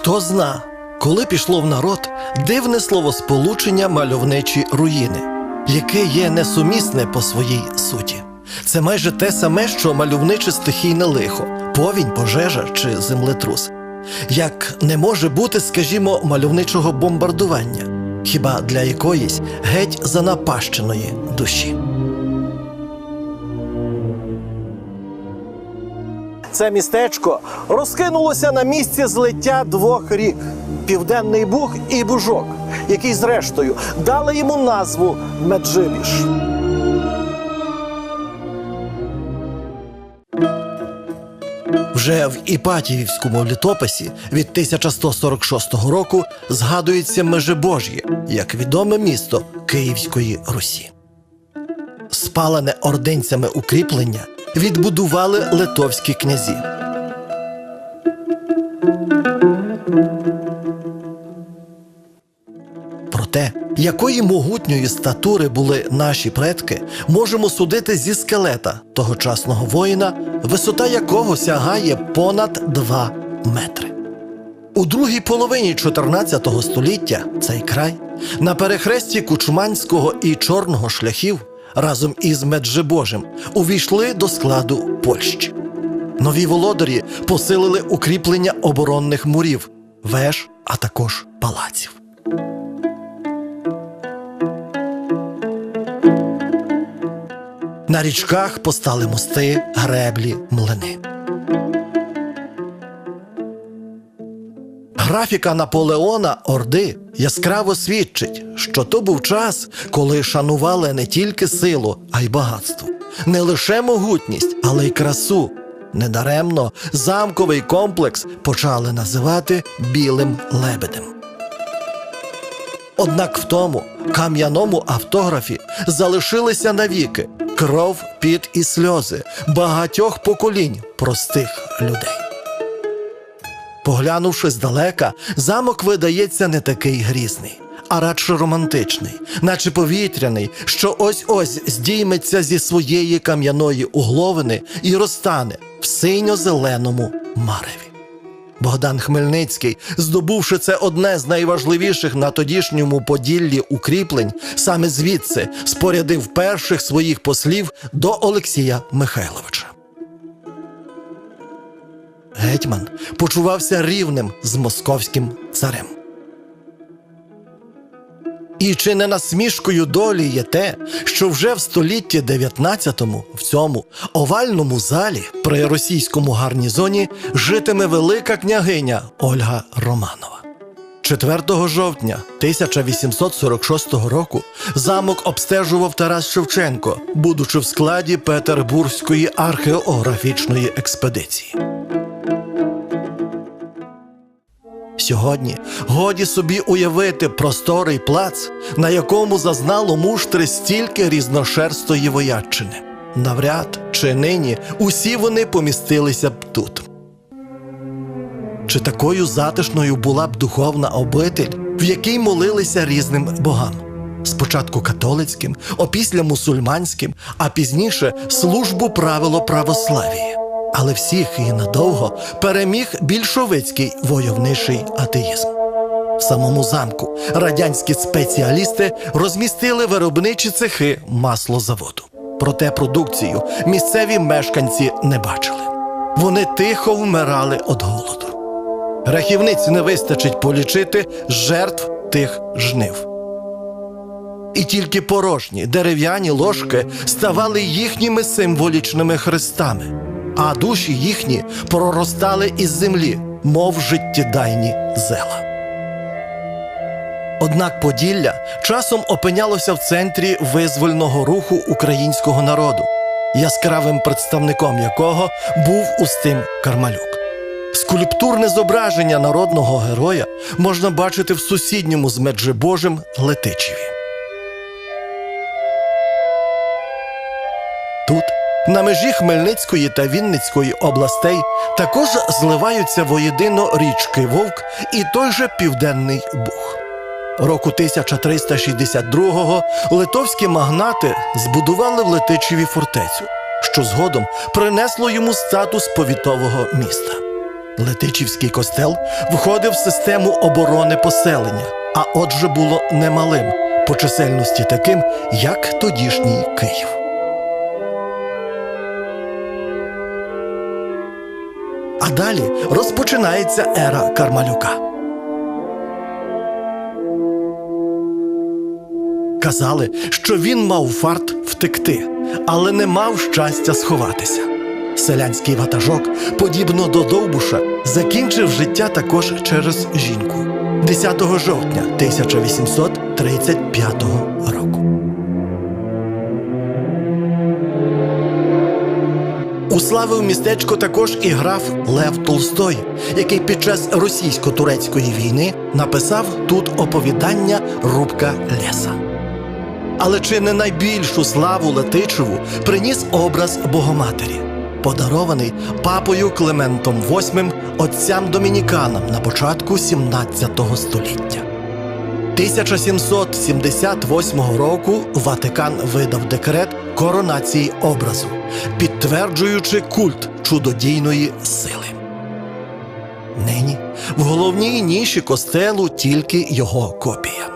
Хто зна, коли пішло в народ дивне словосполучення мальовничі руїни, яке є несумісне по своїй суті. Це майже те саме, що мальовниче стихійне лихо, повінь, пожежа чи землетрус. Як не може бути, скажімо, мальовничого бомбардування, хіба для якоїсь геть занапащеної душі. Це містечко розкинулося на місці злиття двох рік Південний Буг і Бужок, які, зрештою, дали йому назву Меджибіж. Вже в Іпатіївському літописі від 1146 року згадується Межибож'є як відоме місто Київської Русі. Спалене ординцями укріплення відбудували литовські князі. Про те, якої могутньої статури були наші предки, можемо судити зі скелета тогочасного воїна, висота якого сягає понад 2 метри. У другій половині 14 століття цей край на перехресті Кучманського і Чорного шляхів разом із Меджибожем увійшли до складу Польщі. Нові володарі посилили укріплення оборонних мурів, веж, а також палаців. На річках постали мости, греблі, млини. Графіка Наполеона Орди яскраво свідчить, що то був час, коли шанували не тільки силу, а й багатство, не лише могутність, але й красу. Недаремно замковий комплекс почали називати білим лебедем. Однак в тому кам'яному автографі залишилися навіки кров, піт і сльози багатьох поколінь простих людей. Поглянувши здалека, замок видається не такий грізний, а радше романтичний, наче повітряний, що ось ось здійметься зі своєї кам'яної угловини і розтане в синьо-зеленому мареві. Богдан Хмельницький, здобувши це одне з найважливіших на тодішньому Поділлі укріплень, саме звідси спорядив перших своїх послів до Олексія Михайловича. Гетьман почувався рівним з московським царем. І чи не насмішкою долі є те, що вже в столітті 19-му в цьому овальному залі при російському гарнізоні житиме велика княгиня Ольга Романова. 4 жовтня 1846 року замок обстежував Тарас Шевченко, будучи в складі Петербурзької археографічної експедиції. Сьогодні годі собі уявити просторий плац, на якому зазнало муштри стільки різношерстої вояччини. Навряд чи нині усі вони помістилися б тут. Чи такою затишною була б духовна обитель, в якій молилися різним богам? Спочатку католицьким, опісля мусульманським, а пізніше службу правило православії. Але всіх і надовго переміг більшовицький войовничий атеїзм. В самому замку радянські спеціалісти розмістили виробничі цехи маслозаводу. Проте продукцію місцеві мешканці не бачили. Вони тихо вмирали від голоду. Рахівниць не вистачить полічити жертв тих жнив. і тільки порожні дерев'яні ложки ставали їхніми символічними хрестами, а душі їхні проростали із землі, мов життєдайні зела. Однак Поділля часом опинялося в центрі визвольного руху українського народу, яскравим представником якого був Устим Кармалюк. Скульптурне зображення народного героя можна бачити в сусідньому з Меджибожем Летичеві. На межі Хмельницької та Вінницької областей, також зливаються воєдино річки Вовк і той же Південний Буг. Року 1362-го литовські магнати збудували в Летичеві фортецю, що згодом принесло йому статус повітового міста. Летичівський костел входив в систему оборони поселення, а отже було немалим по чисельності таким, як тодішній Київ. Далі розпочинається ера Кармалюка. Казали, що він мав фарт втекти, але не мав щастя сховатися. Селянський ватажок, подібно до Довбуша, закінчив життя також через жінку 10 жовтня 1835 року. Уславив містечко також і граф Лев Толстой, який під час російсько-турецької війни написав тут оповідання Рубка леса. Але чи не найбільшу славу Летичеву приніс образ Богоматері, подарований папою Клементом VIII отцям домініканам на початку 17 століття. 1778 року Ватикан видав декрет коронації образу, підтверджуючи культ чудодійної сили. Нині в головній ніші костелу тільки його копія.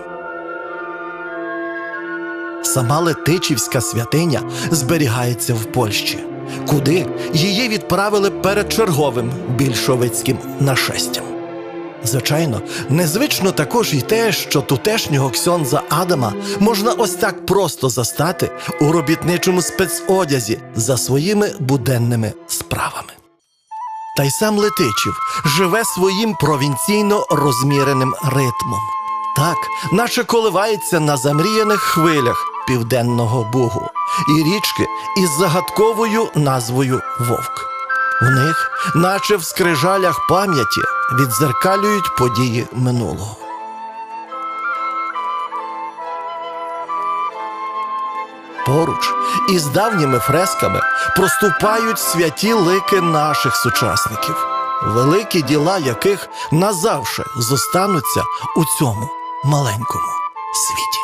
Сама Летичівська святиня зберігається в Польщі, куди її відправили перед черговим більшовицьким нашестям. Звичайно, незвично також і те, що тутешнього ксьонза Адама можна ось так просто застати у робітничому спецодязі за своїми буденними справами. Та й сам Летичів живе своїм провінційно розміреним ритмом. Так, наче коливається на замріяних хвилях південного бугу і річки із загадковою назвою Вовк. В них, наче в скрижалях пам'яті, відзеркалюють події минулого. Поруч із давніми фресками проступають святі лики наших сучасників, великі діла яких назавше зостануться у цьому маленькому світі.